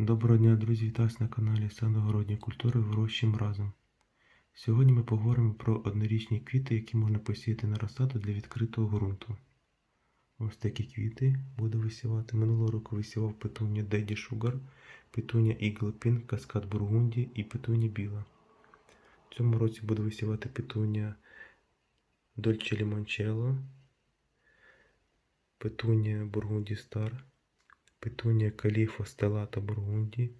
Доброго дня, друзі! Вітаю на каналі Садогородні культури Вирощуємо разом. Сьогодні ми поговоримо про однорічні квіти, які можна посіяти на розсаду для відкритого ґрунту. Ось такі квіти буду висівати. Минулого року висівав петунія Daddy Sugar, петунія Eagle Каскад Бургунді і петунія Біла. В цьому році буду висівати петунія Dolce Limoncello, петунія Бургунді Star, Петунія Каліфа Стелата Бургунді,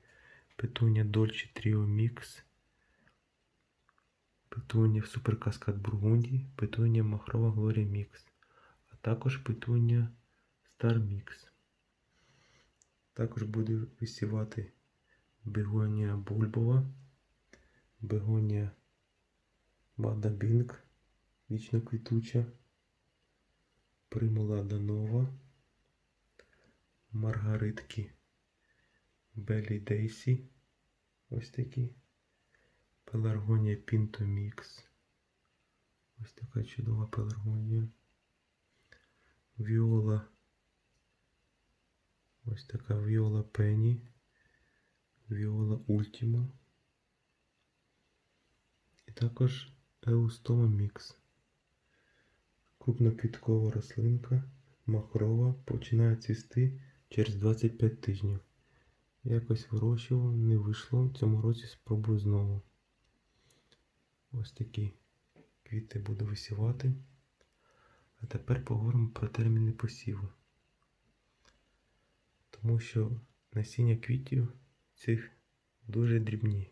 Петунія Дольче Тріо Мікс, Петунія Супер Каскад Бургунді, Петунія Махрова Глорія Мікс, а також Петунія Стар Мікс. Також буду висівати Бегонія Бульбова, Бегонія Бада Бінг, вічно квітуча, Примула Данова. Маргаритки Белі Дейсі. Ось такі. Пеларгонія Пінто Мікс. Ось така чудова пеларгонія. Віола. Ось така Віола Пенні. Віола Ультіма. І також Еустома Мікс. Крупноквіткова рослинка. Махрова починає цвісти через 25 тижнів. Якось вирощував, не вийшло. В цьому році спробую знову. Ось такі квіти буду висівати. А тепер поговоримо про терміни посіву. Тому що насіння квітів цих дуже дрібні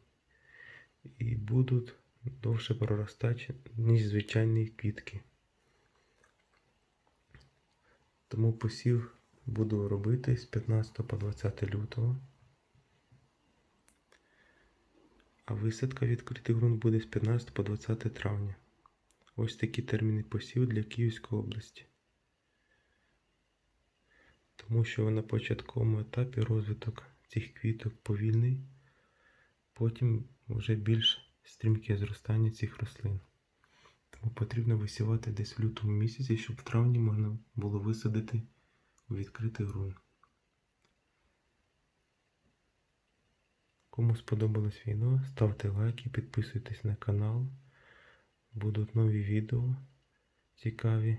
і будуть довше проростати, ніж звичайні квітки. Тому посів буду робити з 15 по 20 лютого. А висадка відкритий ґрунт буде з 15 по 20 травня. Ось такі терміни посів для Київської області. Тому що на початковому етапі розвиток цих квіток повільний, потім вже більш стрімке зростання цих рослин. Тому потрібно висівати десь в лютому місяці, щоб в травні можна було висадити у відкритий ґрунт. Кому сподобалось відео, ставте лайки, підписуйтесь на канал. Будуть нові відео цікаві.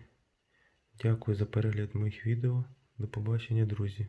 Дякую за перегляд моїх відео. До побачення, друзі!